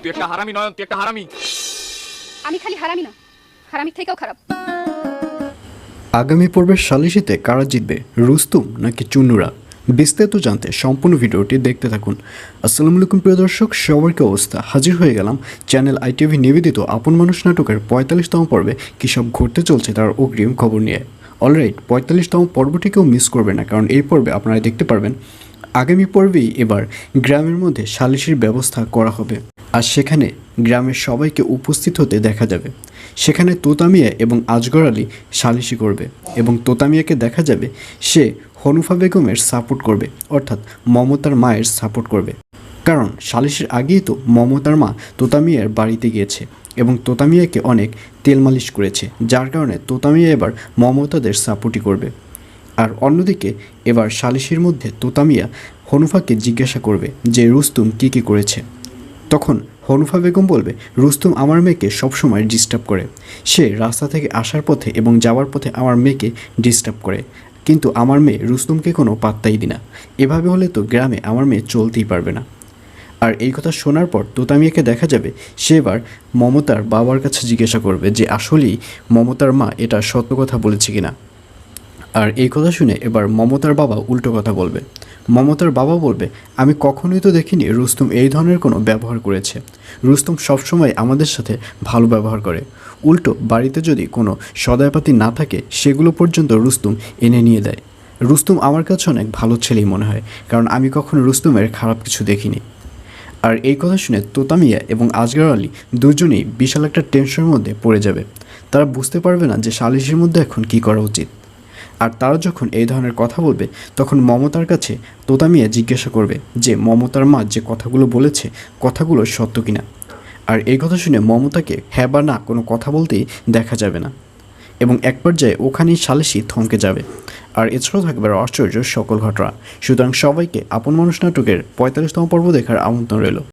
তুই একটা হারামি নয়ন তুই একটা হারামি। আমি খালি হারামি না হারামির থেকেও খারাপ। আগামী পর্বের সালিশিতে কারা জিতবে রুস্তুম নাকি চুন্নুরা বিস্তারিত জানতে সম্পূর্ণ ভিডিওটি দেখতে থাকুন। আসসালামু আলাইকুম প্রিয় দর্শক সবার কি অবস্থা। হাজির হয়ে গেলাম চ্যানেল আইটিভি নিবেদিত আপন মানুষ নাটকের পঁয়তাল্লিশতম পর্বে। কী সব ঘটতে চলছে তার অগ্রিম খবর নিয়ে। অলরাইট পঁয়তাল্লিশতম পর্বটিকেও মিস করবে না কারণ এই পর্বে আপনারা দেখতে পারবেন। আগামী পর্বেই এবার গ্রামের মধ্যে সালিশির ব্যবস্থা করা হবে। আর সেখানে গ্রামের সবাইকে উপস্থিত হতে দেখা যাবে। সেখানে তোতামিয়া এবং আজগর আলী সালিশি করবে এবং তোতামিয়াকে দেখা যাবে সে হনুফা বেগমের সাপোর্ট করবে, অর্থাৎ মমতার মায়ের সাপোর্ট করবে। কারণ সালিশের আগেই তো মমতার মা তোতামিয়ার বাড়িতে গিয়েছে এবং তোতামিয়াকে অনেক তেল মালিশ করেছে, যার কারণে তোতামিয়া এবার মমতাদের সাপোর্টই করবে। আর অন্যদিকে এবার সালিশির মধ্যে তোতামিয়া হনুফাকে জিজ্ঞাসা করবে যে, রুস্তুম, কী কী করেছে? তখন হনুফা বেগম বলবে, রুস্তুম আমার মেয়েকে সবসময় ডিস্টার্ব করে। সে রাস্তা থেকে আসার পথে এবং যাওয়ার পথে আমার মেয়েকে ডিস্টার্ব করে। কিন্তু আমার মেয়ে রুস্তুমকে কোনো পাত্তাই দিই না এভাবে হলে তো গ্রামে আমার মেয়ে চলতেই পারবে না। আর এই কথা শোনার পর তোতামিয়াকে দেখা যাবে, সে এবার মমতার বাবার কাছে জিজ্ঞাসা করবে যে, আসলেই মমতার মা এটা সত্য কথা বলেছে কিনা? আর এই কথা শুনে এবার মমতার বাবা উল্টো কথা বলবে। মমতার বাবা বলবে, আমি কখনোই তো দেখিনি রুস্তম এই ধরনের কোনো ব্যবহার করেছে। রুস্তম সবসময় আমাদের সাথে ভালো ব্যবহার করে। উল্টো, বাড়িতে যদি কোনো সদায়পাতি না থাকে, সেগুলো পর্যন্ত রুস্তুম এনে নিয়ে দেয়। রুস্তুম আমার কাছে অনেক ভালো ছেলেই মনে হয়, কারণ আমি কখনো রুস্তুমের খারাপ কিছু দেখিনি। আর এই কথা শুনে তোতামিয়া এবং আজগার আলী দুজনেই বিশাল একটা টেনশনের মধ্যে পড়ে যাবে। তারা বুঝতে পারবে না যে সালিশের মধ্যে এখন কী করা উচিত। আর তারা যখন এই ধরনের কথা বলবে, তখন মমতার কাছে তোতামিয়া জিজ্ঞাসা করবে যে, মমতার মা যে কথাগুলো বলেছে, কথাগুলো সত্য কিনা? আর এই কথা শুনে মমতাকে হ্যাঁ বা না কোনো কথা বলতেই দেখা যাবে না এবং এক পর্যায়ে ওখানেই সালিশি থমকে যাবে। আর এছাড়াও থাকবে আশ্চর্য সকল ঘটনা। সুতরাং সবাইকে আপন মানুষ নাটকের পঁয়তাল্লিশতম পর্ব দেখার আমন্ত্রণ রইল।